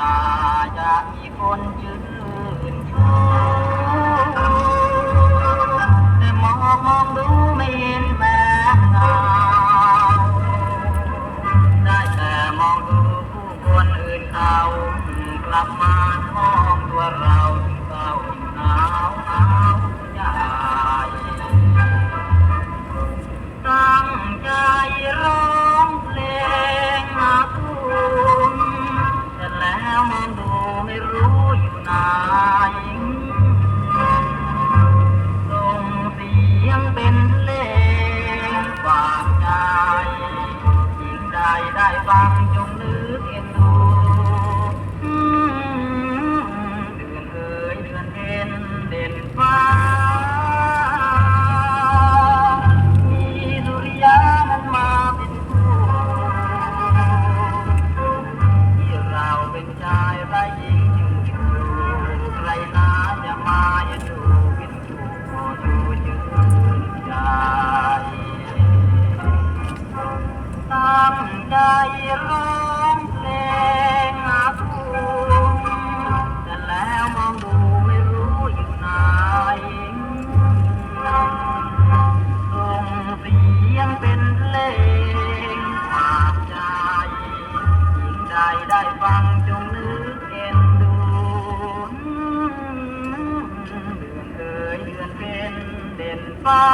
ตาจะมีคนยืนชูแต่มองมองดูไม่เห็นแม้ตาได้แต่มองดูผู้คนอื่นเขากลับมามองตัวเรา ได้ได้ฟังจงนึ ได้ร้องเพลงหาคุณแต่แล้วมองดูไม่รู้ยู่ไหนส่งเสียงเป็นเพลงฝาใจยิ่งใดได้ฟังจงนึกเอ็นดูเดือนเคยเดือนเป็นเด่นฟ้า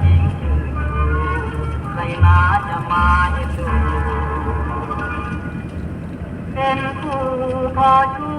หญิงอื่นใครนาจะมาเห็นดูเป็นคู่พอชู